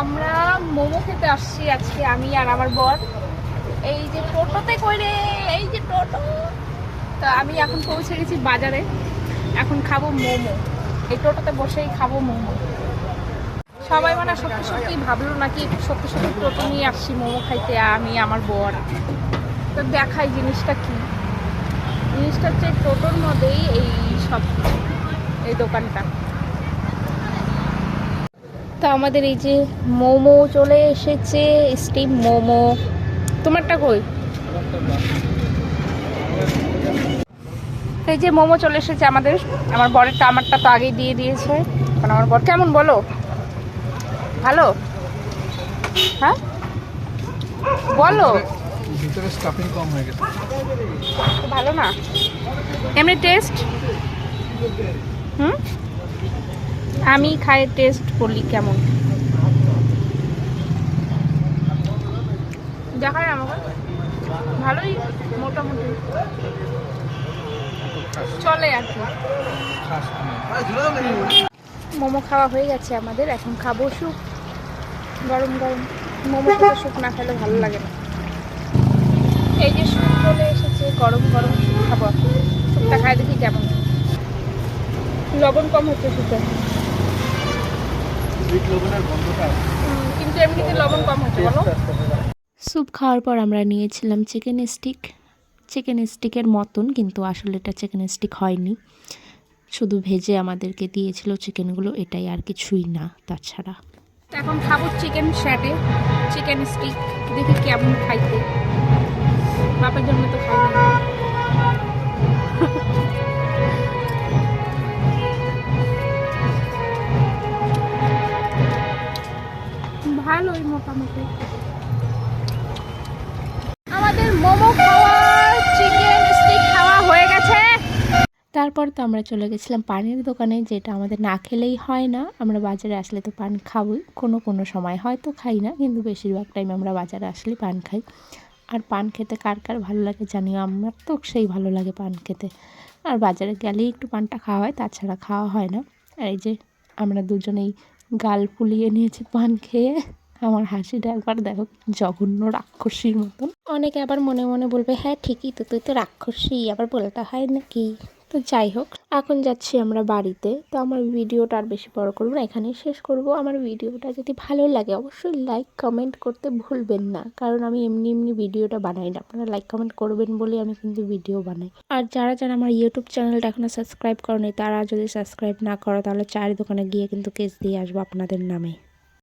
আমরা মোমো খেতে আসছি আজকে, আমি আর আমার বর। এই যে টোটোতে করে, এই যে টোটো। তো আমি এখন পৌঁছে গেছি বাজারে। এখন খাব মোমো। এই টোটোতে বসেই খাব মোমো। সবাই মানে সত্যি সত্যি ভাবলো নাকি সত্যি সত্যি টোটো নিয়ে আসছি মোমো খাইতে, আমি, আমার বর। তো দেখাই জিনিসটা কি। জিনিসটা হচ্ছে টোটোর মধ্যেই এই সব এই দোকানটা। তো আমাদের এই যে মোমো চলে এসেছে স্টিম মোমো। তোমারটা কই? এই যে মোমো চলে এসেছে আমাদের। আমার বরেরটা আমারটা তো আগেই দিয়ে দিয়েছে। এখন আমার বর কেমন বলো? ভালো? হ্যাঁ? বলো। ভিতরে স্টাফিং কম হয়ে গেছে। ভালো না? এমনি টেস্ট হুম? আমি খাই টেস্ট করলি কেমন। দেখায় আমাকে। ভালোই, মোটামুটি। চলে আর কি। মোমো খাওয়া হয়ে গেছে আমাদের, এখন খাব স্যুপ। গরম গরম। মোমো খেতে স্যুপ না খেলে ভালো লাগে না। এই যে স্যুপ চলে এসেছে, গরম গরম স্যুপ খাব। স্যুপটা খাই দেখি কেমন। লবণ কম হচ্ছে স্যুপে। কিন্তু এমনিতে লবণ কম হচ্ছে বলো। স্যুপ খাওয়ার পর আমরা নিয়েছিলাম চিকেন স্টিক। চিকেন স্টিকের মতন কিন্তু আসলে এটা চিকেন স্টিক হয়নি। শুধু ভেজে আমাদেরকে দিয়েছিল চিকেনগুলো এটাই আর কিছুই না তাছাড়া। এখন খাব চিকেন স্যাটে চিকেন স্টিক। দেখি কেমন খাইতে। বাপের জন্য তো খাই ভালোই মোটামুটি। আমাদের মোমো তারপর তো আমরা চলে গেছিলাম পানের দোকানে, যেটা আমাদের না খেলেই হয় না। আমরা বাজারে আসলে তো পান খাবই। কোনো কোনো সময় হয়তো খাই না, কিন্তু বেশিরভাগ টাইম আমরা বাজারে আসলে পান খাই। আর পান খেতে কার কার ভালো লাগে জানিও? আমার তো সেই ভালো লাগে পান খেতে। আর বাজারে গেলেই একটু পানটা খাওয়া হয়, তাছাড়া খাওয়া হয় না। আর এই যে আমরা দুজনেই গাল ফুলিয়ে নিয়েছি পান খেয়ে। আমার হাসিটা একবার দেখো জঘন্য রাক্ষসীর মতন। অনেকে আবার মনে মনে বলবে হ্যাঁ ঠিকই তো, তুই তো রাক্ষসী, আবার বলতে হয় নাকি? তো যাই হোক, এখন যাচ্ছি আমরা বাড়িতে। তো আমার ভিডিওটা আর বেশি বড় করব না, এখানেই শেষ করব। আমার ভিডিওটা যদি ভালো লাগে, অবশ্যই লাইক কমেন্ট করতে ভুলবেন না, কারণ আমি এমনি এমনি ভিডিওটা বানাই না। আপনারা লাইক কমেন্ট করবেন বলে আমি কিন্তু ভিডিও বানাই। আর যারা যারা আমার ইউটিউব চ্যানেলটা এখনও সাবস্ক্রাইব করেনি, তারা যদি সাবস্ক্রাইব না করো, তাহলে চায়ের দোকানে গিয়ে কিন্তু কেস দিয়ে আসব আপনাদের নামে।